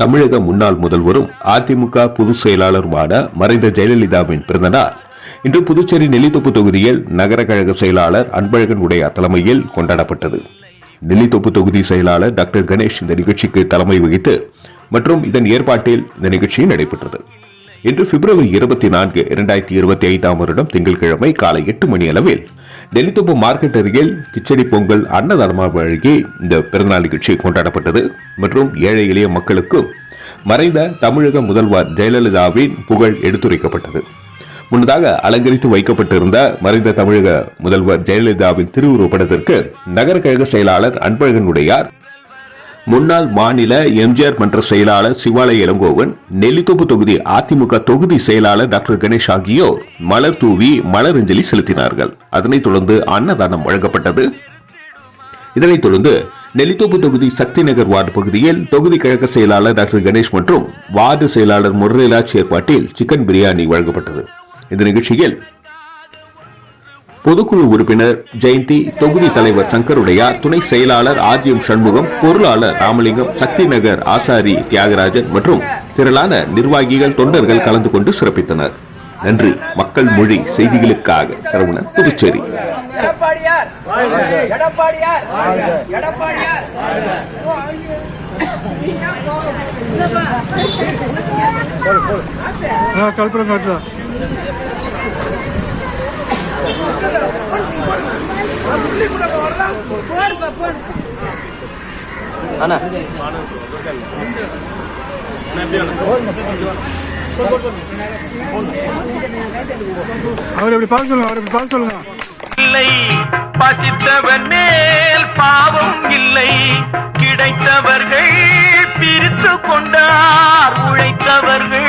தமிழக முன்னாள் முதல்வரும் அதிமுக பொதுச் செயலாளருமான மறைந்த ஜெயலலிதாவின் பிறந்தநாள். இன்று புதுச்சேரி நெல்லித்தோப்பு தொகுதியில் நகர கழக செயலாளர் அன்பழகன் உடைய தலைமையில் கொண்டாடப்பட்டது. நெல்லித்தோப்பு தொகுதி செயலாளர் டாக்டர் கணேஷ் இந்த நிகழ்ச்சிக்கு தலைமை வகித்து மற்றும் இதன் ஏற்பாட்டில் இந்த நிகழ்ச்சி நடைபெற்றது. இன்று பிப்ரவரி இருபத்தி நான்கு இரண்டாயிரத்தி இருபத்தி ஐந்தாம் வருடம் திங்கட்கிழமை காலை எட்டு மணி அளவில் டெல்லித்தோப்பு மார்க்கெட் அருகில் கிச்சடி பொங்கல் அன்னதானமாக வழங்கி இந்த பிறந்தநாள் நிகழ்ச்சி கொண்டாடப்பட்டது. மற்றும் ஏழை எளிய மக்களுக்கும் மறைந்த தமிழக முதல்வர் ஜெயலலிதாவின் புகழ் எடுத்துரைக்கப்பட்டது. முன்னதாக அலங்கரித்து வைக்கப்பட்டிருந்த மறைந்த தமிழக முதல்வர் ஜெயலலிதாவின் திருவுருவப்படத்திற்கு நகர கழக செயலாளர் அன்பழகன் உடையார் முன்னாள் மாநில எம்ஜிஆர் மன்ற செயலாளர் சிவாலய இளங்கோவன் நெல்லித்தோப்பு தொகுதி அதிமுக தொகுதி செயலாளர் டாக்டர் கணேஷ் ஆகியோர் மலர் தூவி மலரஞ்சலி செலுத்தினார்கள். அதனைத் தொடர்ந்து அன்னதானம் வழங்கப்பட்டது. இதனைத் தொடர்ந்து நெல்லித்தோப்பு தொகுதி சக்தி நகர் வார்டு பகுதியில் தொகுதி கழக செயலாளர் டாக்டர் கணேஷ் மற்றும் வார்டு செயலாளர் முரளிராஜ் ஏற்பாட்டில் சிக்கன் பிரியாணி வழங்கப்பட்டது. இந்த நிகழ்ச்சியில் பொதுக்குழு உறுப்பினர் ஜெயந்தி தொகுதி தலைவர் சங்கருடையார் துணை செயலாளர் ஆர்ஜிஎம் சண்முகம் பொருளாளர் ராமலிங்கம் சக்தி நகர் ஆசாரி தியாகராஜன் மற்றும் திரளான நிர்வாகிகள் தொண்டர்கள் கலந்து கொண்டு சிறப்பித்தனர். நன்றி. மக்கள் மொழி செய்திகளுக்காக சரவணன் புதுச்சேரி. எடப்பாடியார்! காட்டுறா அவர் எப்படி பார்க்க சொல்லுங்க அவர் எப்படி பார்க்க சொல்லுங்க. இல்லை பசித்தவன் மேல் பாவம் இல்லை. கிடைத்தவர்கள் பிரித்து கொண்டார் உழைத்தவர்கள்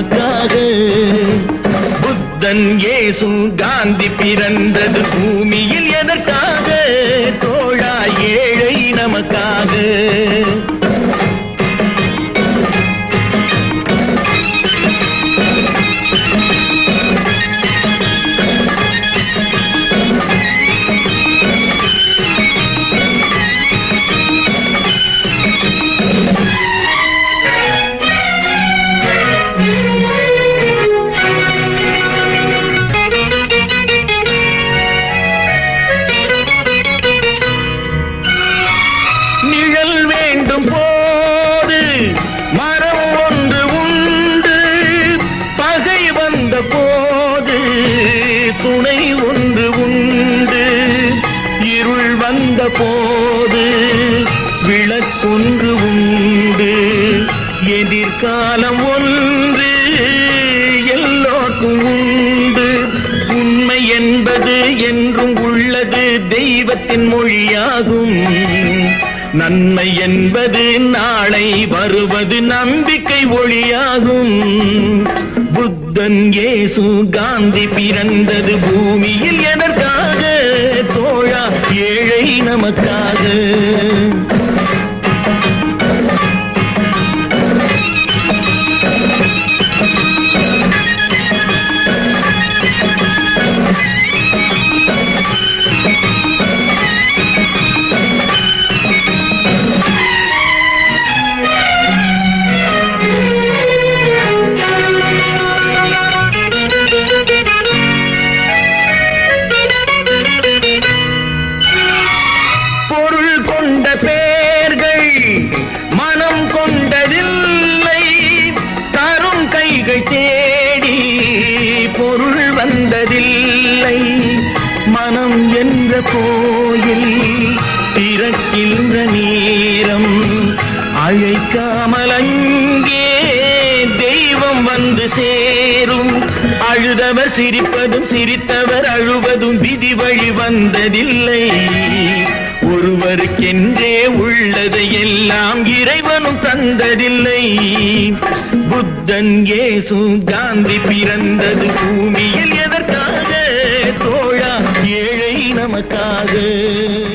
நமக்காக புத்தன் ஏசும் காந்தி பிறந்தது பூமியில் எதற்காக? போது விளக்கொன்று உண்டு. எதிர்காலம் ஒன்று எல்லோருக்கும் உண்டு. உண்மை என்பது என்றும் உள்ளது தெய்வத்தின் மொழியாகும். நன்மை என்பது நாளை வருவது நம்பிக்கை ஒளியாகும். புத்தன் ஏசு காந்தி பிறந்தது பூமியில் எதற்கு கோயில் திறக்கின்ற நேரம். அழைக்காமல் அங்கே தெய்வம் வந்து சேரும். அழுதவர் சிரிப்பதும் சிரித்தவர் அழுவதும் விதி வழி வந்ததில்லை. ஒருவருக்கென்றே உள்ளதை எல்லாம் இறைவனும் தந்ததில்லை. புத்தன் ஏசு காந்தி பிறந்தது பூமியில் எதை தோழா ஏழை நமக்காக